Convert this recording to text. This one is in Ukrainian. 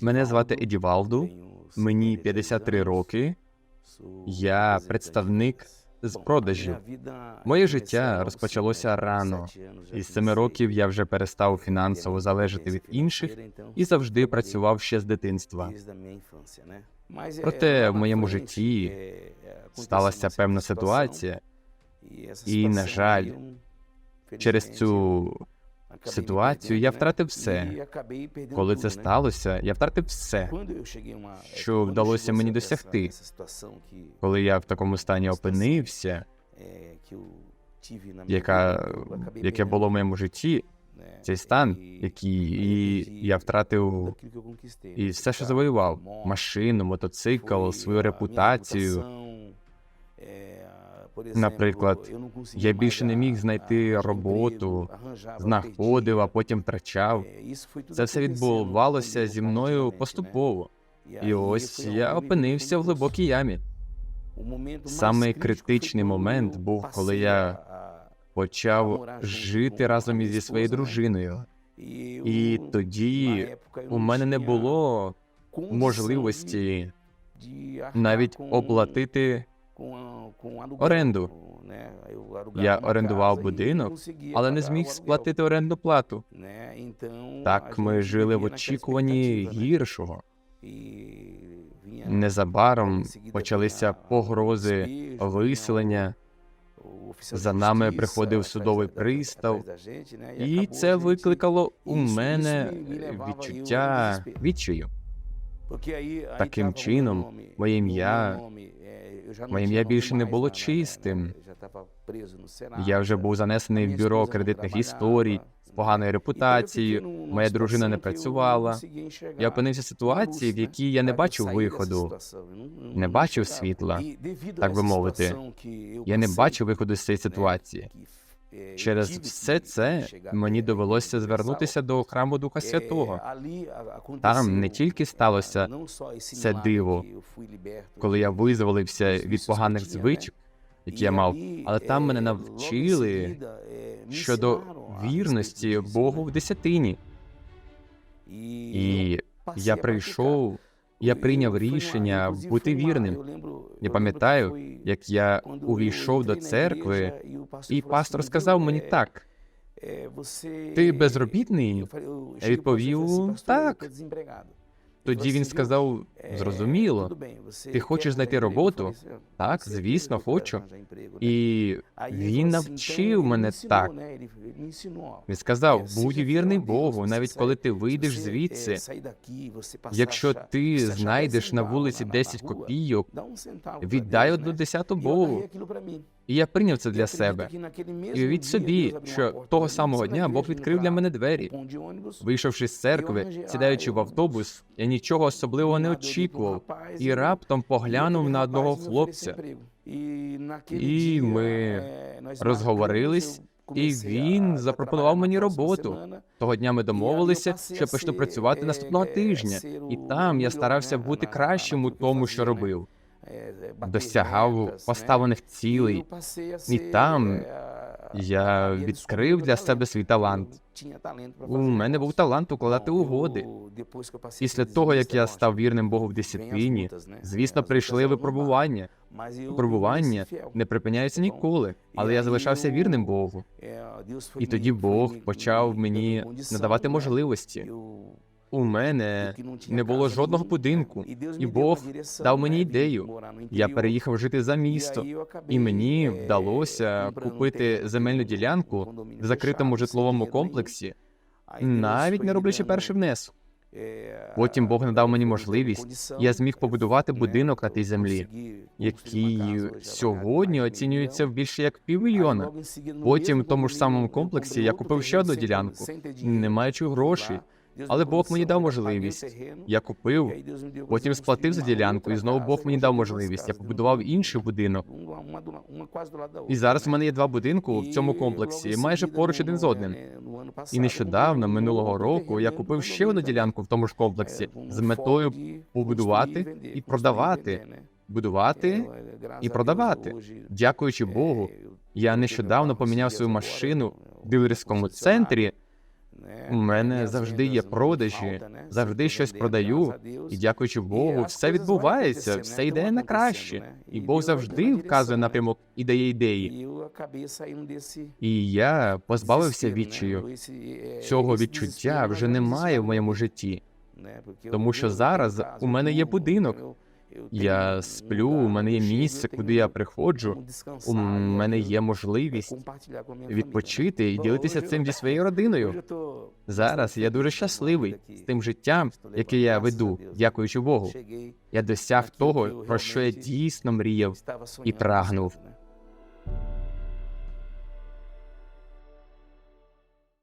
Мене звати Едівалду, мені 53 роки. Я представник з продажів. Моє життя розпочалося рано. Із семи років я вже перестав фінансово залежати від інших і завжди працював ще з дитинства. Проте в моєму житті Сталася певна ситуація, і, на жаль, через цю ситуацію я втратив все. Коли це сталося, я втратив все. що вдалося мені досягти, Коли я в такому стані опинився, яка, яке було в моєму житті, цей стан, який і я втратив і все, що завоював: машину, мотоцикл, свою репутацію. Наприклад, Я більше не міг знайти роботу, знаходив, а потім втрачав. Це все відбувалося зі мною поступово. І ось я опинився в глибокій ямі. Самий критичний момент був, коли я Почав жити разом зі своєю дружиною. І тоді у мене не було можливості навіть оплатити оренду. Я орендував будинок, але не зміг сплатити орендну плату. Так ми жили в очікуванні гіршого. Незабаром почалися погрози виселення. За нами приходив судовий пристав, І це викликало у мене відчуття відчаю. Таким чином, моє ім'я Моє ім'я більше не було чистим. Я вже був занесений в бюро кредитних історій поганою репутацією. Моя дружина не працювала. Я опинився в ситуації, в якій я не бачив виходу, не бачив світла, так би мовити. Я не бачив виходу з цієї ситуації. Через все це мені довелося звернутися до храму Духа Святого. Там не тільки сталося це диво, коли я визволився від поганих звичок, які я мав, але там мене навчили щодо вірності Богу в десятині. І я прийшов, я прийняв рішення бути вірним. Я пам'ятаю, як я увійшов до церкви, і пастор сказав мені так: Ти безробітний? Я відповів так. Тоді він сказав: зрозуміло, ти хочеш знайти роботу? Так, звісно, хочу. І він навчив мене так. Він сказав: будь вірний Богу, навіть коли ти вийдеш звідси. Якщо ти знайдеш на вулиці 10 копійок, віддай одну десяту Богу. І я прийняв це для себе. І уявіть собі, що того самого дня Бог відкрив для мене двері. Вийшовши з церкви, сідаючи в автобус, я нічого особливого не очікував, і раптом поглянув на одного хлопця. І ми розговорились, і він запропонував мені роботу. Того дня ми домовилися, що почну працювати наступного тижня, і там я старався бути кращим у тому, що робив. Досягав поставлених цілей. І там Я відкрив для себе свій талант. У мене був талант укладати угоди. Після того, як я став вірним Богу в дисципліні, звісно, прийшли випробування. Випробування не припиняються ніколи, але я залишався вірним Богу. І тоді Бог почав мені надавати можливості. У мене не було жодного будинку, і Бог дав мені ідею. Я переїхав жити за місто, і мені вдалося купити земельну ділянку в закритому житловому комплексі, навіть не роблячи перший внесок. Потім Бог надав мені можливість, я зміг побудувати будинок на тій землі, який сьогодні оцінюється в більше як півмільйона. Потім в тому ж самому комплексі я купив ще одну ділянку, не маючи грошей. Але Бог мені дав можливість. Я купив, потім сплатив за ділянку, і знову Бог мені дав можливість. Я побудував інший будинок. І зараз у мене є два будинки в цьому комплексі, майже поруч один з одним. І нещодавно, минулого року, я купив ще одну ділянку в тому ж комплексі з метою побудувати і продавати, будувати і продавати. Дякуючи Богу, я нещодавно поміняв свою машину в дилерському центрі У мене завжди є продажі, завжди щось продаю, і дякуючи Богу, все відбувається, все йде на краще. І Бог завжди вказує напрямок і дає ідеї. І я позбавився відчаю. Цього відчуття вже немає в моєму житті. тому що зараз у мене є будинок. Я сплю, у мене є місце, куди я приходжу. У мене є можливість відпочити і ділитися цим зі своєю родиною. Зараз я дуже щасливий з тим життям, яке я веду, дякуючи Богу. Я досяг того, про що я дійсно мріяв і прагнув.